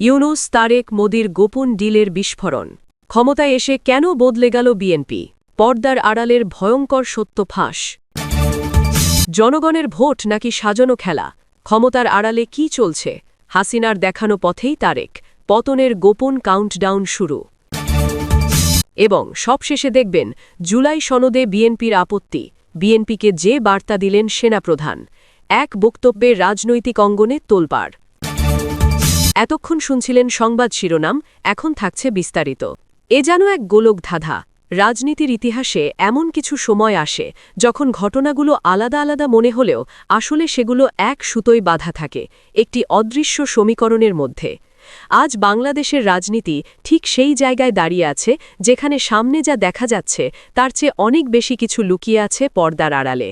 ইউনুস তারেক মোদির গোপন ডিলের বিস্ফোরণ। ক্ষমতায় এসে কেন বদলে গেল বিএনপি? পর্দার আড়ালের ভয়ঙ্কর সত্য ফাঁস। জনগণের ভোট নাকি সাজানো খেলা? ক্ষমতার আড়ালে কি চলছে? হাসিনার দেখানো পথেই তারেক। পতনের গোপন কাউন্টডাউন শুরু। এবং সবশেষে দেখবেন, জুলাই সনদে বিএনপির আপত্তি। বিএনপিকে যে বার্তা দিলেন সেনাপ্রধান। এক বক্তব্যে রাজনৈতিক অঙ্গনে তোলপাড়। এতক্ষণ শুনছিলেন সংবাদ শিরোনাম, এখন থাকছে বিস্তারিত। এ যেন এক গোলক ধাঁধা। রাজনীতির ইতিহাসে এমন কিছু সময় আসে, যখন ঘটনাগুলো আলাদা আলাদা মনে হলেও আসলে সেগুলো এক সুতোয় বাধা থাকে, একটি অদৃশ্য সমীকরণের মধ্যে। আজ বাংলাদেশের রাজনীতি ঠিক সেই জায়গায় দাঁড়িয়ে আছে, যেখানে সামনে যা দেখা যাচ্ছে, তার চেয়ে অনেক বেশি কিছু লুকিয়ে আছে পর্দার আড়ালে।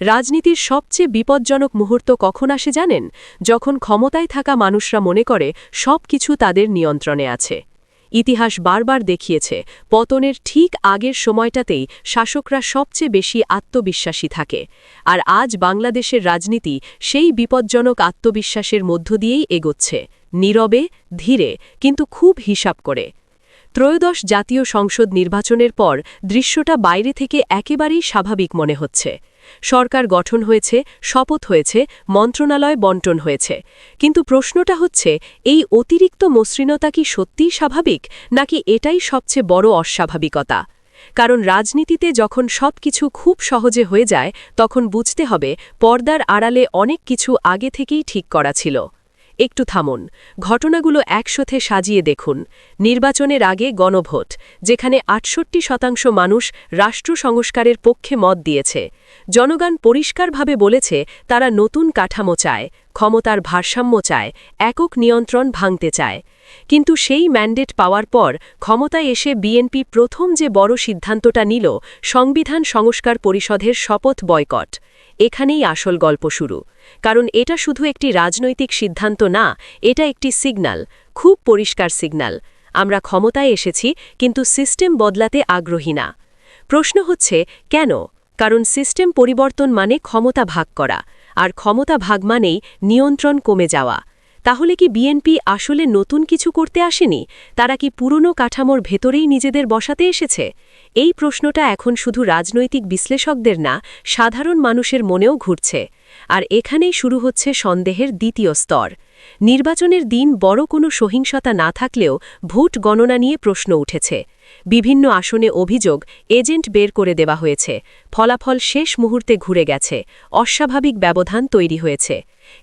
রাজনীতির সবচেয়ে বিপজ্জনক মুহূর্ত কখন আসে জানেন? যখন ক্ষমতায় থাকা মানুষরা মনে করে সব কিছু তাদের নিয়ন্ত্রণে আছে। ইতিহাস বারবার দেখিয়েছে, পতনের ঠিক আগের সময়টাতেই শাসকরা সবচেয়ে বেশি আত্মবিশ্বাসী থাকে। আর আজ বাংলাদেশের রাজনীতি সেই বিপজ্জনক আত্মবিশ্বাসের মধ্য দিয়েই এগোচ্ছে। নীরবে, ধীরে, কিন্তু খুব হিসাব করে। ত্রয়োদশ জাতীয় সংসদ নির্বাচনের পর দৃশ্যটা বাইরে থেকে একেবারেই স্বাভাবিক মনে হচ্ছে। সরকার গঠন হয়েছে, শপথ হয়েছে, মন্ত্রণালয় বন্টন হয়েছে। কিন্তু প্রশ্নটা হচ্ছে, এই অতিরিক্ত মসৃণতা কি সত্যিই স্বাভাবিক, নাকি এটাই সবচেয়ে বড় অস্বাভাবিকতা? কারণ রাজনীতিতে যখন সব কিছু খুব সহজে হয়ে যায়, তখন বুঝতে হবে, পর্দার আড়ালে অনেক কিছু আগে থেকেই ঠিক করা ছিল। একটু থামুন। ঘটনাগুলো একসাথে সাজিয়ে দেখুন। নির্বাচনের আগে গণভোট, যেখানে আটষট্টি শতাংশ মানুষ রাষ্ট্র সংস্কারের পক্ষে মত দিয়েছে। জনগণ পরিষ্কারভাবে বলেছে, তারা নতুন কাঠামো চায়, ক্ষমতার ভারসাম্য চায়, একক নিয়ন্ত্রণ ভাঙতে চায়। কিন্তু সেই ম্যান্ডেট পাওয়ার পর ক্ষমতায় এসে বিএনপি প্রথম যে বড় সিদ্ধান্তটা নিল, সংবিধান সংস্কার পরিষদের শপথ বয়কট। এখানেই আসল গল্প শুরু। কারণ এটা শুধু একটি রাজনৈতিক সিদ্ধান্ত না, এটা একটি সিগনাল, খুব পরিষ্কার সিগনাল। আমরা ক্ষমতায় এসেছি, কিন্তু সিস্টেম বদলাতে আগ্রহী না। প্রশ্ন হচ্ছে, কেন? কারণ সিস্টেম পরিবর্তন মানে ক্ষমতা ভাগ করা, আর ক্ষমতা ভাগ মানেই নিয়ন্ত্রণ কমে যাওয়া। তাহলে কি বিএনপি আসলে নতুন কিছু করতে আসেনি? তারা কি পুরনো কাঠামোর ভেতরেই নিজেদের বসাতে এসেছে? এই প্রশ্নটা এখন শুধু রাজনৈতিক বিশ্লেষকদের না, সাধারণ মানুষের মনেও ঘুরছে। আর এখানেই শুরু হচ্ছে সন্দেহের দ্বিতীয় স্তর। নির্বাচনের দিন বড় কোনো সহিংসতা না থাকলেও ভোট গণনা নিয়ে প্রশ্ন উঠেছে। বিভিন্ন আসনে অভিযোগ এজেন্ট বের করে দেওয়া হয়েছে। ফলাফল শেষ মুহূর্তে ঘুরে গেছে। অস্বাভাবিক ব্যবধান তৈরি হয়েছে।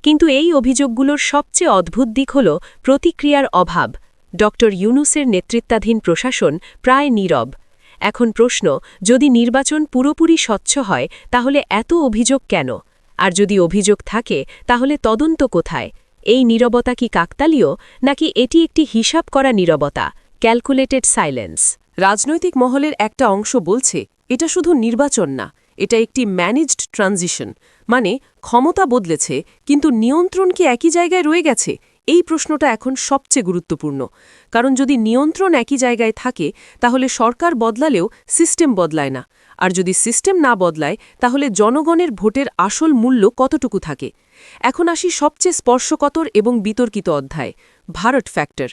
কিন্তু এই অভিযোগগুলোর সবচেয়ে অদ্ভুত দিক হল প্রতিক্রিয়ার অভাব। ড ইউনুসের নেতৃত্বাধীন প্রশাসন প্রায় নীরব। এখন প্রশ্ন, যদি নির্বাচন পুরোপুরি স্বচ্ছ হয়, তাহলে এত অভিযোগ কেন? আর যদি অভিযোগ থাকে, তাহলে তদন্ত কোথায়? এই নীরবতা কি কাকতালীয়, নাকি এটি একটি হিসাব করা নীরবতা? ক্যালকুলেটেড সাইলেন্স রাজনৈতিক মহলের একটা অংশ বলছে, এটা শুধু নির্বাচন না, এটা একটি ম্যানেজড ট্রানজিশন মানে ক্ষমতা বদলেছে, কিন্তু নিয়ন্ত্রণ কি একই জায়গায় রয়ে গেছে? এই প্রশ্নটা এখন সবচেয়ে গুরুত্বপূর্ণ। কারণ যদি নিয়ন্ত্রণ একই জায়গায় থাকে, তাহলে সরকার বদলালেও সিস্টেম বদলায় না। আর যদি সিস্টেম না বদলায়, তাহলে জনগণের ভোটের আসল মূল্য কতটুকু থাকে? এখন আসি সবচেয়ে স্পর্শকতর এবং বিতর্কিত অধ্যায়, ভারত ফ্যাক্টর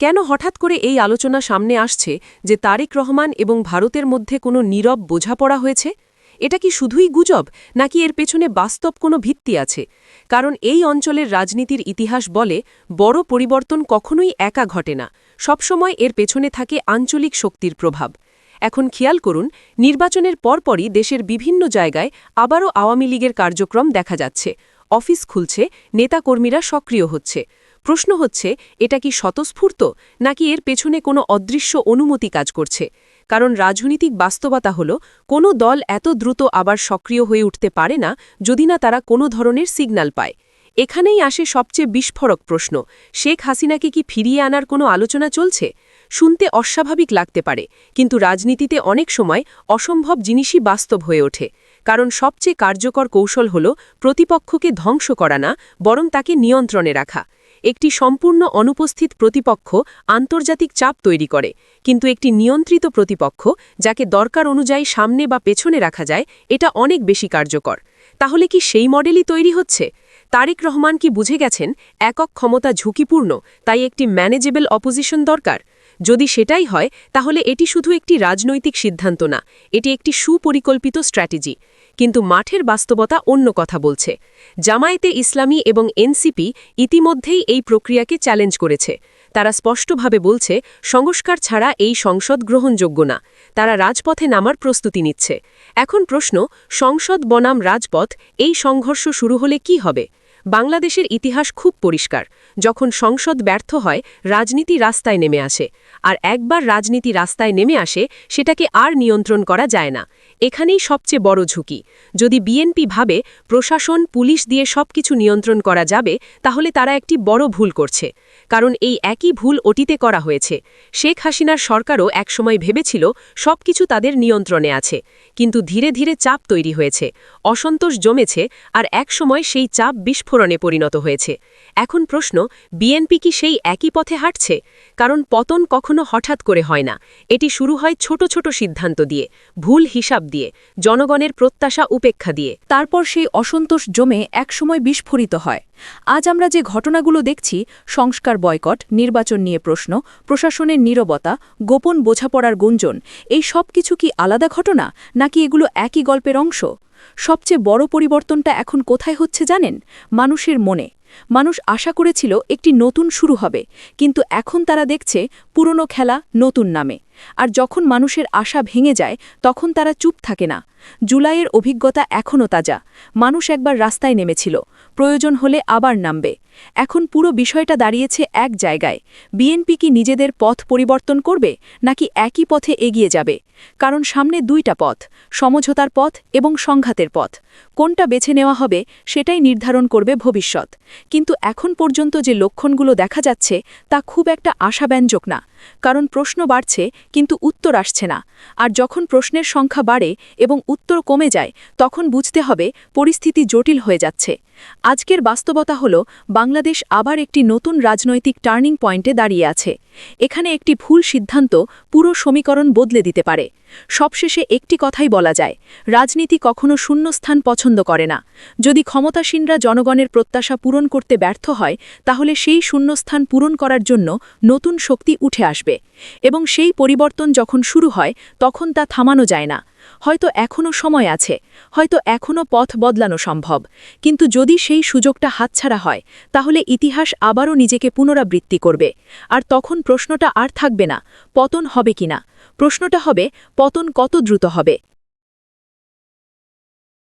কেন হঠাৎ করে এই আলোচনা সামনে আসছে যে তারেক রহমান এবং ভারতের মধ্যে কোনো নীরব বোঝাপড়া হয়েছে? এটা কি শুধুই গুজব, নাকি এর পেছনে বাস্তব কোনো ভিত্তি আছে? কারণ এই অঞ্চলের রাজনীতির ইতিহাস বলে, বড় পরিবর্তন কখনোই একা ঘটে না। সবসময় এর পেছনে থাকে আঞ্চলিক শক্তির প্রভাব। এখন খেয়াল করুন, নির্বাচনের পরপরই দেশের বিভিন্ন জায়গায় আবারও আওয়ামী লীগের কার্যক্রম দেখা যাচ্ছে। অফিস খুলছে, নেতাকর্মীরা সক্রিয় হচ্ছে। প্রশ্ন হচ্ছে, এটা কি স্বতঃস্ফূর্ত, নাকি এর পেছনে কোনো অদৃশ্য অনুমতি কাজ করছে? কারণ রাজনৈতিক বাস্তবতা হল, কোনো দল এত দ্রুত আবার সক্রিয় হয়ে উঠতে পারে না যদি না তারা কোনো ধরনের সিগন্যাল পায়। এখানেই আসে সবচেয়ে বিস্ফোরক প্রশ্ন, শেখ হাসিনাকে কি ফিরিয়ে আনার কোনো আলোচনা চলছে? শুনতে অস্বাভাবিক লাগতে পারে, কিন্তু রাজনীতিতে অনেক সময় অসম্ভব জিনিসই বাস্তব হয়ে ওঠে, কারণ সবচেয়ে কার্যকর কৌশল হল প্রতিপক্ষকে ধ্বংস করা না, বরং তাকে নিয়ন্ত্রণে রাখা। একটি সম্পূর্ণ অনুপস্থিত প্রতিপক্ষ আন্তর্জাতিক চাপ তৈরি করে, কিন্তু একটি নিয়ন্ত্রিত প্রতিপক্ষ, যাকে দরকার অনুযায়ী সামনে বা পেছনে রাখা যায়, এটা অনেক বেশি কার্যকর। তাহলে কি সেই মডেলই তৈরি হচ্ছে? তারেক রহমান কি বুঝে গেছেন, একক ক্ষমতা ঝুঁকিপূর্ণ, তাই একটি ম্যানেজেবল অপোজিশন দরকার? যদি সেটাই হয়, তাহলে এটি শুধু একটি রাজনৈতিক সিদ্ধান্ত না, এটি একটি সুপরিকল্পিত স্ট্র্যাটেজি। কিন্তু মাঠের বাস্তবতা অন্য কথা বলছে। জামায়াতে ইসলামী এবং এনসিপি ইতিমধ্যেই এই প্রক্রিয়াকে চ্যালেঞ্জ করেছে। তারা স্পষ্টভাবে বলছে, সংস্কার ছাড়া এই সংসদ গ্রহণযোগ্য না। তারা রাজপথে নামার প্রস্তুতি নিচ্ছে। এখন প্রশ্ন, সংসদ বনাম রাজপথ, এই সংঘর্ষ শুরু হলে কি হবে? বাংলাদেশের ইতিহাস খুব পরিষ্কার। যখন সংসদ ব্যর্থ হয়, রাজনীতি রাস্তায় নেমে আসে। আর একবার রাজনীতি রাস্তায় নেমে আসে, সেটাকে আর নিয়ন্ত্রণ করা যায় না। এখানেই সবচেয়ে বড় ঝুঁকি। যদি বিএনপি ভাবে প্রশাসন, পুলিশ দিয়ে সবকিছু নিয়ন্ত্রণ করা যাবে, তাহলে তারা একটি বড় ভুল করছে। কারণ এই একই ভুল অতীতে করা হয়েছে। শেখ হাসিনার সরকারও একসময় ভেবেছিল সবকিছু তাদের নিয়ন্ত্রণে আছে। কিন্তু ধীরে ধীরে চাপ তৈরি হয়েছে। অসন্তোষ জমেছে আর একসময় সেই চাপ বিস্ফোরণে পরিণত হয়েছে। এখন প্রশ্ন বিএনপি কি সেই একই পথে হাঁটছে? কারণ পতন কখনো হঠাৎ করে হয় না। এটি শুরু হয় ছোট ছোট সিদ্ধান্ত দিয়ে। ভুল হিসাব দিয়ে, জনগণের প্রত্যাশা উপেক্ষা দিয়ে। তারপর সেই অসন্তোষ জমে একসময় বিস্ফোরিত হয়। আজ আমরা যে ঘটনাগুলো দেখছি, সংস্কার বয়কট, নির্বাচন নিয়ে প্রশ্ন, প্রশাসনের নীরবতা, গোপন বোঝাপড়ার গুঞ্জন, এই সব কিছু কি আলাদা ঘটনা, নাকি এগুলো একই গল্পের অংশ? সবচেয়ে বড় পরিবর্তনটা এখন কোথায় হচ্ছে জানেন? মানুষের মনে। মানুষ আশা করেছিল একটি নতুন শুরু হবে, কিন্তু এখন তারা দেখছে পুরনো খেলা নতুন নামে। আর যখন মানুষের আশা ভেঙে যায়, তখন তারা চুপ থাকে না। জুলাইয়ের অভিজ্ঞতা এখনও তাজা। মানুষ একবার রাস্তায় নেমেছিল। প্রয়োজন হলে আবার নামবে। এখন পুরো বিষয়টা দাঁড়িয়েছে এক জায়গায়। বিএনপি কি নিজেদের পথ পরিবর্তন করবে, নাকি একই পথে এগিয়ে যাবে? কারণ সামনে দুইটা পথ, সমঝোতার পথ এবং সংঘাতের পথ। কোনটা বেছে নেওয়া হবে, সেটাই নির্ধারণ করবে ভবিষ্যৎ। কিন্তু এখন পর্যন্ত যে লক্ষণগুলো দেখা যাচ্ছে, তা খুব একটা আশাব্যঞ্জক না। কারণ প্রশ্ন বাড়ছে, কিন্তু উত্তর আসছে না। আর যখন প্রশ্নের সংখ্যা বাড়ে এবং উত্তর কমে যায়, তখন বুঝতে হবে পরিস্থিতি জটিল হয়ে যাচ্ছে। আজকের বাস্তবতা হল, বাংলাদেশ আবার একটি নতুন রাজনৈতিক টার্নিং পয়েন্টে দাঁড়িয়ে আছে। এখানে একটি ভুল সিদ্ধান্ত পুরো সমীকরণ বদলে দিতে পারে। সবশেষে একটি কথাই বলা যায়, রাজনীতি কখনো শূন্যস্থান পছন্দ করে না। যদি ক্ষমতাসীনরা জনগণের প্রত্যাশা পূরণ করতে ব্যর্থ হয়, তাহলে সেই শূন্যস্থান পূরণ করার জন্য নতুন শক্তি উঠে আসবে। এবং সেই পরিবর্তন যখন শুরু হয়, তখন তা থামানো যায় না। হয়তো এখনও সময় আছে, হয়তো এখনও পথ বদলানো সম্ভব। কিন্তু যদি সেই সুযোগটা হাতছাড়া হয়, তাহলে ইতিহাস আবারও নিজেকে পুনরাবৃত্তি করবে। আর তখন প্রশ্নটা আর থাকবে না, পতন হবে কিনা? প্রশ্নটা হবে, পতন কত দ্রুত হবে?